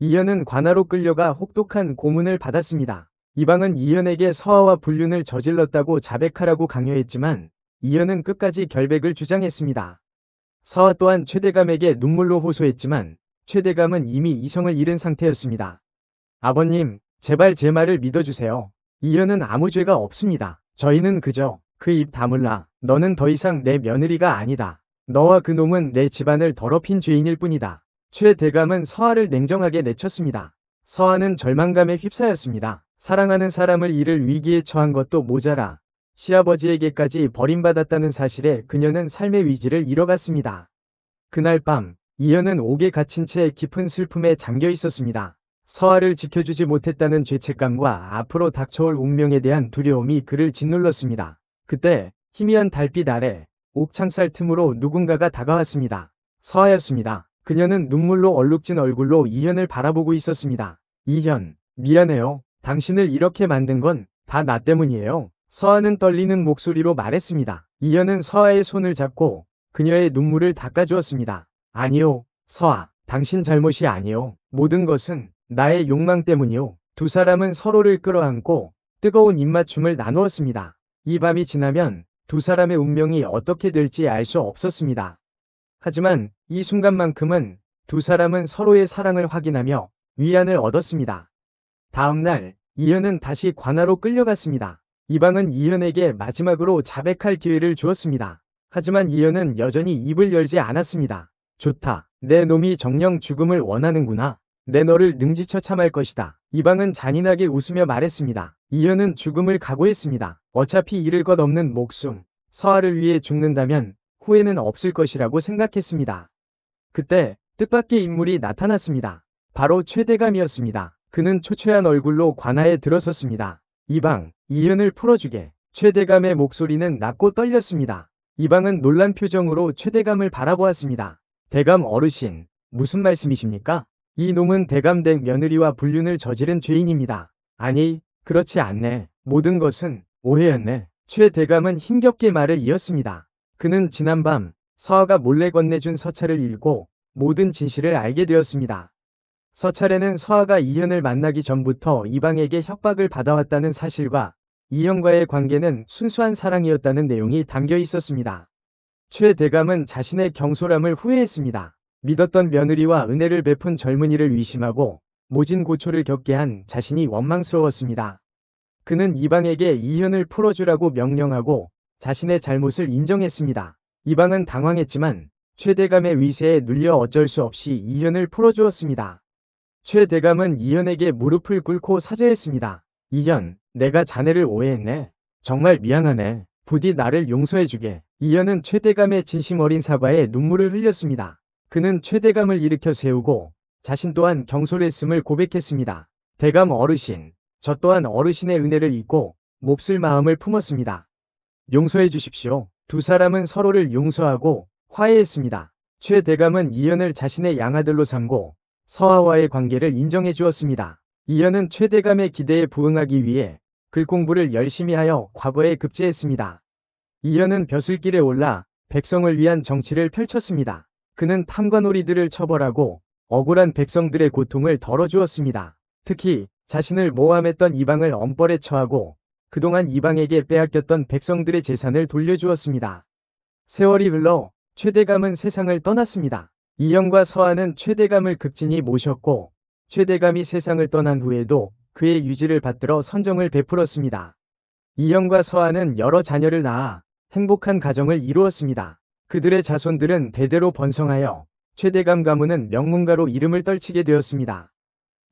이현은 관아로 끌려가 혹독한 고문을 받았습니다. 이방은 이현에게 서하와 불륜을 저질렀다고 자백하라고 강요했지만 이현은 끝까지 결백을 주장했습니다. 서하 또한 최대감에게 눈물로 호소했지만 최대감은 이미 이성을 잃은 상태였습니다. 아버님, 제발 제 말을 믿어주세요. 이현은 아무 죄가 없습니다. 저희는 그저 그 입 다물라. 너는 더 이상 내 며느리가 아니다. 너와 그 놈은 내 집안을 더럽힌 죄인일 뿐이다. 최 대감은 서하를 냉정하게 내쳤습니다. 서하는 절망감에 휩싸였습니다. 사랑하는 사람을 잃을 위기에 처한 것도 모자라 시아버지에게까지 버림받았다는 사실에 그녀는 삶의 위지를 잃어갔습니다. 그날 밤 이현은 옥에 갇힌 채 깊은 슬픔에 잠겨 있었습니다. 서하를 지켜주지 못했다는 죄책감과 앞으로 닥쳐올 운명에 대한 두려움이 그를 짓눌렀습니다. 그때 희미한 달빛 아래 옥창살 틈으로 누군가가 다가왔습니다. 서하였습니다. 그녀는 눈물로 얼룩진 얼굴로 이현을 바라보고 있었습니다. 이현, 미안해요. 당신을 이렇게 만든 건 다 나 때문이에요. 서하는 떨리는 목소리로 말했습니다. 이현은 서하의 손을 잡고 그녀의 눈물을 닦아주었습니다. 아니요, 서하, 당신 잘못이 아니요. 모든 것은 나의 욕망 때문이요. 두 사람은 서로를 끌어안고 뜨거운 입맞춤을 나누었습니다. 이 밤이 지나면 두 사람의 운명이 어떻게 될지 알 수 없었습니다. 하지만 이 순간만큼은 두 사람은 서로의 사랑을 확인하며 위안을 얻었습니다. 다음 날 이현은 다시 관아로 끌려갔습니다. 이방은 이현에게 마지막으로 자백할 기회를 주었습니다. 하지만 이현은 여전히 입을 열지 않았습니다. 좋다. 내 놈이 정령 죽음을 원하는구나. 내 너를 능지처 참할 것이다. 이방은 잔인하게 웃으며 말했습니다. 이현은 죽음을 각오했습니다. 어차피 잃을 것 없는 목숨, 서하를 위해 죽는다면 후회는 없을 것이라고 생각했습니다. 그때 뜻밖의 인물이 나타났습니다. 바로 최대감이었습니다. 그는 초췌한 얼굴로 관아에 들어섰습니다. 이방, 이현을 풀어주게. 최대감의 목소리는 낮고 떨렸습니다. 이방은 놀란 표정으로 최대감을 바라보았습니다. 대감 어르신, 무슨 말씀이십니까? 이 놈은 대감댁 며느리와 불륜을 저지른 죄인입니다. 아니, 그렇지 않네. 모든 것은 오해였네. 최 대감은 힘겹게 말을 이었습니다. 그는 지난밤 서하가 몰래 건네준 서찰을 읽고 모든 진실을 알게 되었습니다. 서찰에는 서하가 이현을 만나기 전부터 이방에게 협박을 받아왔다는 사실과 이현과의 관계는 순수한 사랑이었다는 내용이 담겨 있었습니다. 최 대감은 자신의 경솔함을 후회했습니다. 믿었던 며느리와 은혜를 베푼 젊은이를 위심하고 모진 고초를 겪게 한 자신이 원망스러웠습니다. 그는 이방에게 이현을 풀어주라고 명령하고 자신의 잘못을 인정했습니다. 이방은 당황했지만 최대감의 위세에 눌려 어쩔 수 없이 이현을 풀어주었습니다. 최대감은 이현에게 무릎을 꿇고 사죄했습니다. 이현, 내가 자네를 오해했네. 정말 미안하네. 부디 나를 용서해주게. 이현은 최대감의 진심 어린 사과에 눈물을 흘렸습니다. 그는 최대감을 일으켜 세우고 자신 또한 경솔했음을 고백했습니다. 대감 어르신, 저 또한 어르신의 은혜를 잊고 몹쓸 마음을 품었습니다. 용서해 주십시오. 두 사람은 서로를 용서하고 화해했습니다. 최 대감은 이현을 자신의 양아들로 삼고 서하와의 관계를 인정해 주었습니다. 이현은 최 대감의 기대에 부응하기 위해 글 공부를 열심히 하여 과거에 급제했습니다. 이현은 벼슬길에 올라 백성을 위한 정치를 펼쳤습니다. 그는 탐관오리들을 처벌하고 억울한 백성들의 고통을 덜어주었습니다. 특히 자신을 모함했던 이방을 엄벌에 처하고 그동안 이방에게 빼앗겼던 백성들의 재산을 돌려주었습니다. 세월이 흘러 최대감은 세상을 떠났습니다. 이영과 서하는 최대감을 극진히 모셨고 최대감이 세상을 떠난 후에도 그의 유지를 받들어 선정을 베풀었습니다. 이영과 서하는 여러 자녀를 낳아 행복한 가정을 이루었습니다. 그들의 자손들은 대대로 번성하여 최대감 가문은 명문가로 이름을 떨치게 되었습니다.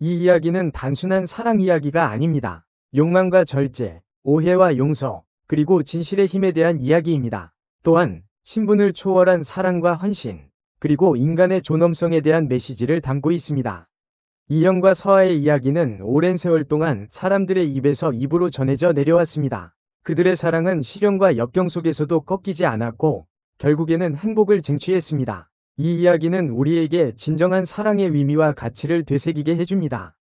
이 이야기는 단순한 사랑 이야기가 아닙니다. 욕망과 절제, 오해와 용서, 그리고 진실의 힘에 대한 이야기입니다. 또한 신분을 초월한 사랑과 헌신, 그리고 인간의 존엄성에 대한 메시지를 담고 있습니다. 이영과 서하의 이야기는 오랜 세월 동안 사람들의 입에서 입으로 전해져 내려왔습니다. 그들의 사랑은 시련과 역경 속에서도 꺾이지 않았고 결국에는 행복을 쟁취했습니다. 이 이야기는 우리에게 진정한 사랑의 의미와 가치를 되새기게 해줍니다.